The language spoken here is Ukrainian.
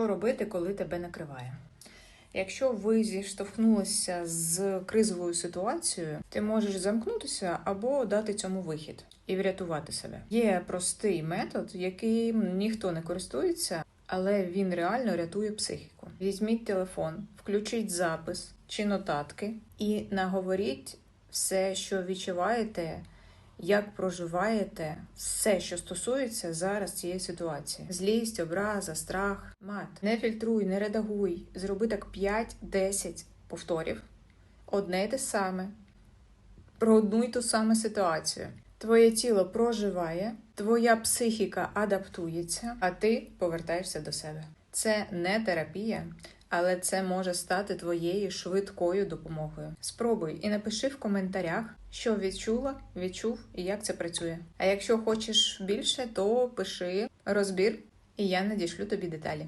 Що робити, коли тебе накриває? Якщо ви зіштовхнулися з кризовою ситуацією, ти можеш замкнутися або дати цьому вихід і врятувати себе. Є простий метод, яким ніхто не користується, але він реально рятує психіку. Візьміть телефон, включіть запис чи нотатки і наговоріть все, що відчуваєте, як проживаєте все, що стосується зараз цієї ситуації: злість, образа, страх, мат. Не фільтруй, не редагуй. Зроби так 5-10 повторів. Одне й те саме. Про одну й ту саму ситуацію. Твоє тіло проживає, твоя психіка адаптується, а ти повертаєшся до себе. Це не терапія, але це може стати твоєю швидкою допомогою. Спробуй і напиши в коментарях, що відчула, відчув і як це працює. А якщо хочеш більше, то пиши розбір, і я надішлю тобі деталі.